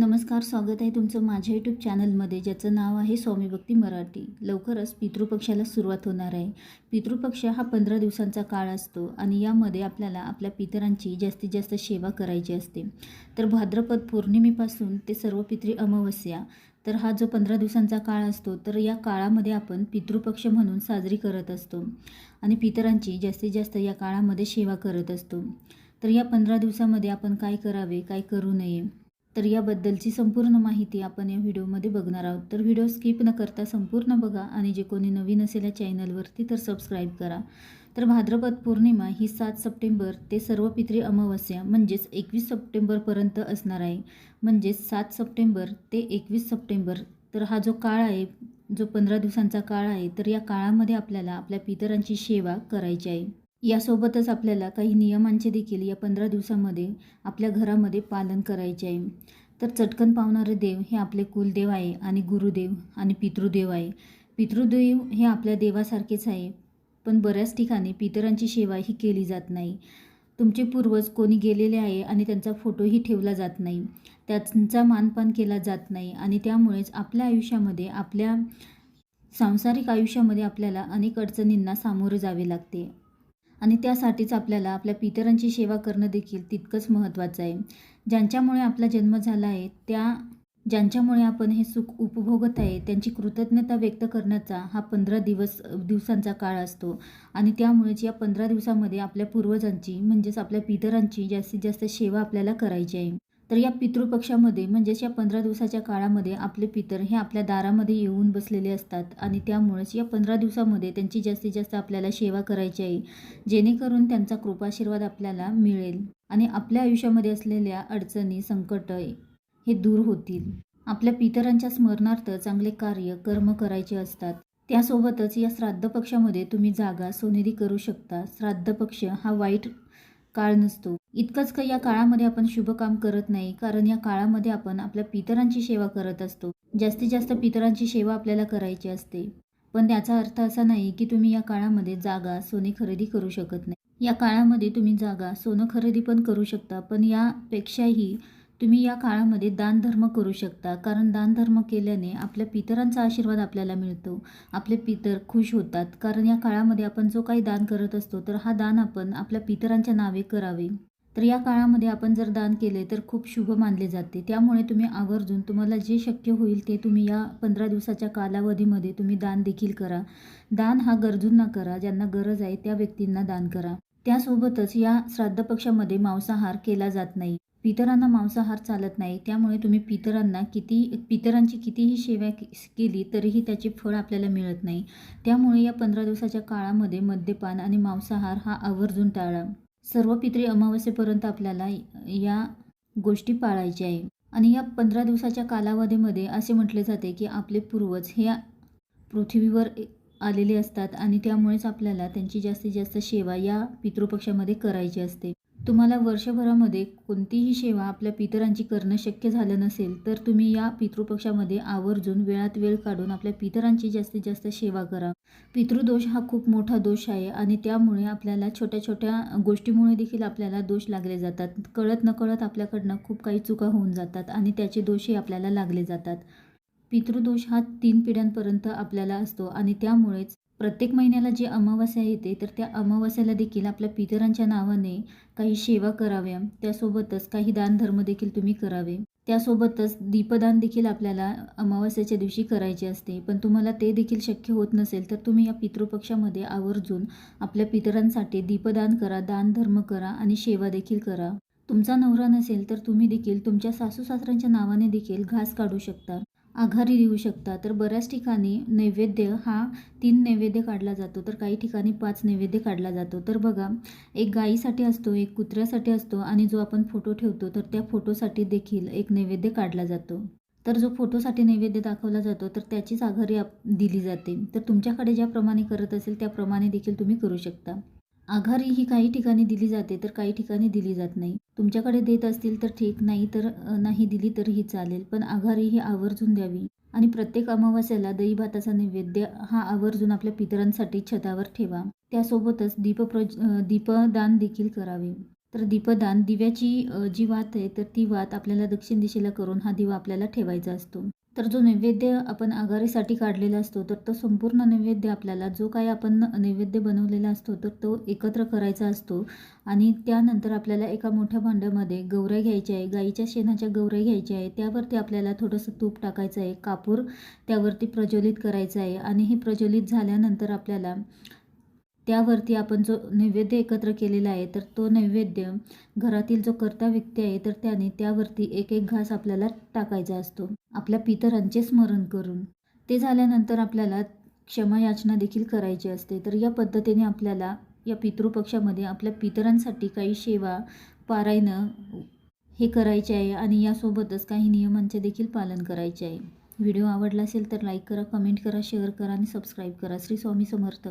नमस्कार स्वागत आहे तुमचं माझ्या यूट्यूब चॅनलमध्ये ज्याचं नाव आहे स्वामी भक्ती मराठी. लवकरच पितृपक्षाला सुरुवात होणार आहे. पितृपक्ष हा पंधरा दिवसांचा काळ असतो आणि यामध्ये आपल्याला आपल्या पितरांची जास्तीत जास्त सेवा करायची असते. तर भाद्रपद पौर्णिमेपासून ते सर्व पितृ अमावस्या तर हा जो पंधरा दिवसांचा काळ असतो तर या काळामध्ये आपण पितृपक्ष म्हणून साजरी करत असतो आणि पितरांची जास्तीत जास्त या काळामध्ये सेवा करत असतो. तर या पंधरा दिवसामध्ये आपण काय करावे काय करू नये? तर याबद्दलची संपूर्ण माहिती आपण या व्हिडिओमध्ये बघणार आहोत. तर व्हिडिओ स्किप न करता संपूर्ण बघा आणि जे कोणी नवीन असेल या चॅनलवरती तर सबस्क्राईब करा. तर भाद्रपद पौर्णिमा ही सात सप्टेंबर ते सर्व पितृ अमावस्या म्हणजेच एकवीस सप्टेंबरपर्यंत असणार आहे. म्हणजेच सात सप्टेंबर ते एकवीस सप्टेंबर. तर हा जो काळ आहे जो पंधरा दिवसांचा काळ आहे तर या काळामध्ये आपल्याला आपल्या पितरांची सेवा करायची आहे. यासोबतच आपल्याला काही नियमांचे देखील या पंधरा दिवसामध्ये आपल्या घरामध्ये पालन करायचे आहे. तर चटकन पावणारे देव हे आपले कुलदेव आहे आणि गुरुदेव आणि पितृदेव आहे. पितृदेव हे आपल्या देवासारखेच आहे पण बऱ्याच ठिकाणी पितरांची सेवा ही केली जात नाही. तुमचे पूर्वज कोणी गेलेले आहे आणि त्यांचा फोटोही ठेवला जात नाही. त्यांचा मानपान केला जात नाही आणि त्यामुळेच आपल्या आयुष्यामध्ये आपल्या सांसारिक आयुष्यामध्ये आपल्याला अनेक अडचणींना सामोरे जावे लागते. आणि त्यासाठीच आपल्याला आपल्या पितरांची सेवा करणं देखील तितकंच महत्त्वाचं आहे. ज्यांच्यामुळे आपला जन्म झाला आहे त्या ज्यांच्यामुळे आपण हे सुख उपभोगत आहे त्यांची कृतज्ञता व्यक्त करण्याचा हा पंधरा दिवस दिवसांचा काळ असतो. आणि त्यामुळेच या पंधरा दिवसामध्ये आपल्या पूर्वजांची म्हणजेच आपल्या पितरांची जास्तीत जास्त सेवा आपल्याला करायची आहे. तर या पितृपक्षामध्ये म्हणजेच या पंधरा दिवसाच्या काळामध्ये आपले पितर हे आपल्या दारामध्ये येऊन बसलेले असतात आणि त्यामुळेच या पंधरा दिवसामध्ये त्यांची जास्तीत जास्त आपल्याला सेवा करायची आहे जेणेकरून त्यांचा कृपाशीर्वाद आपल्याला मिळेल आणि आपल्या आयुष्यामध्ये असलेल्या अडचणी संकट हे दूर होतील. आपल्या पितरांच्या स्मरणार्थ चांगले कार्य कर्म करायचे असतात. त्यासोबतच या श्राद्ध पक्षामध्ये तुम्ही जागा सोनेरी करू शकता. श्राद्ध पक्ष हा वाईट काळ नसतो. इतकंच का या काळामध्ये आपण शुभ काम करत नाही कारण या काळामध्ये आपण आपल्या पितरांची सेवा करत असतो. जास्तीत जास्त पितरांची सेवा आपल्याला करायची असते. पण त्याचा अर्थ असा नाही की तुम्ही या काळामध्ये जागा सोने खरेदी करू शकत नाही. या काळामध्ये तुम्ही जागा सोनं खरेदी पण करू शकता पण यापेक्षाही तुम्ही या काळामध्ये दानधर्म करू शकता कारण दानधर्म केल्याने आपल्या पितरांचा आशीर्वाद आपल्याला मिळतो. आपले पितर खुश होतात कारण या काळामध्ये आपण जो काही दान करत असतो तर हा दान आपण आपल्या पितरांच्या नावे करावे. तर या काळामध्ये आपण जर दान केले तर खूप शुभ मानले जाते. त्यामुळे तुम्ही आवर्जून तुम्हाला जे शक्य होईल ते तुम्ही या पंधरा दिवसाच्या कालावधीमध्ये तुम्ही दान देखील करा. दान हा गरजूंना करा ज्यांना गरज आहे त्या व्यक्तींना दान करा. त्यासोबतच या श्राद्ध पक्षामध्ये मांसाहार केला जात नाही. पितरांना मांसाहार चालत नाही. त्यामुळे तुम्ही पितरांना किती पितरांची कितीही सेवा केली तरीही त्याचे फळ आपल्याला मिळत नाही. त्यामुळे या पंधरा दिवसाच्या काळामध्ये मद्यपान आणि मांसाहार हा आवर्जून टाळा. सर्व पितरे अमावस्येपर्यंत आपल्याला या गोष्टी पाळायच्या आहे. आणि या पंधरा दिवसाच्या कालावधीमध्ये असे म्हटले जाते की आपले पूर्वज हे पृथ्वीवर आलेले असतात आणि त्यामुळेच आपल्याला त्यांची जास्तीत जास्त सेवा या पितृपक्षामध्ये करायची असते. तुम्हाला वर्षभरामध्ये कोणतीही सेवा आपल्या पितरांची करणं शक्य झालं नसेल तर तुम्ही या पितृपक्षामध्ये आवर्जून वेळात वेळ काढून आपल्या पितरांची जास्तीत जास्त सेवा करा. पितृदोष हा खूप मोठा दोष आहे आणि त्यामुळे आपल्याला छोट्या छोट्या गोष्टीमुळे देखील आपल्याला दोष लागले जातात. कळत नकळत आपल्याकडनं खूप काही चुका होऊन जातात आणि त्याचे दोषही आपल्याला लागले जातात. पितृदोष हा तीन पिढ्यांपर्यंत आपल्याला असतो आणि त्यामुळेच प्रत्येक महिन्याला जी अमावस्या येते तर त्या अमावस्याला देखील आपल्या पितरांच्या नावाने काही सेवा कराव्या. त्यासोबतच काही दानधर्म देखील तुम्ही करावे. त्यासोबतच दीपदान देखील आपल्याला अमावस्याच्या दिवशी करायचे असते. पण तुम्हाला ते देखील शक्य होत नसेल तर तुम्ही या पितृपक्षामध्ये आवर्जून आपल्या पितरांसाठी दीपदान करा दानधर्म करा आणि सेवा देखील करा. तुमचा नवरा नसेल तर तुम्ही देखील तुमच्या सासू सासऱ्यांच्या नावाने देखील घास काढू शकता. आघारी देऊ शकता. तर बऱ्याच ठिकाणी नैवेद्य हा तीन नैवेद्य काढला जातो. तर काही ठिकाणी पाच नैवेद्य काढला जातो. तर बघा एक गाईसाठी असतो एक कुत्र्यासाठी असतो आणि जो आपण फोटो ठेवतो तर त्या फोटोसाठी देखील एक नैवेद्य काढला जातो. तर जो फोटोसाठी नैवेद्य दाखवला जातो तर त्याचीच आघारी दिली जाते. तर तुमच्याकडे ज्याप्रमाणे करत असेल त्याप्रमाणे देखील तुम्ही करू शकता. आघारी ही काही ठिकाणी दिली जाते तर काही ठिकाणी दिली जात नाही. तुमच्याकडे देत असतील तर ठीक नाही तर नाही दिली तरीही चालेल पण आघारी ही आवर्जून द्यावी. आणि प्रत्येक अमावास्याला दही भाताचा नैवेद्य हा आवर्जून आपल्या पितरांसाठी छतावर ठेवा. त्यासोबतच दीपप्रज दीपदान देखील करावे. तर दीपदान दिव्याची जी वात आहे तर ती वात आपल्याला दक्षिण दिशेला करून हा दिवा आपल्याला ठेवायचा असतो. तर जो नैवेद्य आपण आघारीसाठी काढलेला असतो तर तो संपूर्ण नैवेद्य आपल्याला जो काही आपण नैवेद्य बनवलेला असतो तर तो एकत्र करायचा असतो. आणि त्यानंतर आपल्याला एका मोठ्या भांड्यामध्ये गौऱ्या घ्यायच्या आहे गाईच्या शेणाच्या गवऱ्या घ्यायच्या आहे त्यावरती आपल्याला थोडंसं तूप टाकायचं आहे कापूर त्यावरती प्रज्वलित करायचं आहे. आणि हे प्रज्वलित झाल्यानंतर आपल्याला त्यावरती आपण जो नैवेद्य एकत्र केलेला आहे तर तो नैवेद्य घरातील जो कर्ता व्यक्ती आहे तर त्याने त्यावरती एक एक घास आपल्याला टाकायचा असतो. आपल्या पितरांचे स्मरण करून. ते झाल्यानंतर आपल्याला क्षमायाचना देखील करायची असते. तर या पद्धतीने आपल्याला या पितृपक्षामध्ये आपल्या पितरांसाठी काही सेवा पारायणं हे करायचे आहे आणि यासोबतच काही नियमांचे देखील पालन करायचे आहे. व्हिडिओ आवडला असेल तर लाईक करा कमेंट करा शेअर करा आणि सबस्क्राईब करा. श्री स्वामी समर्थ.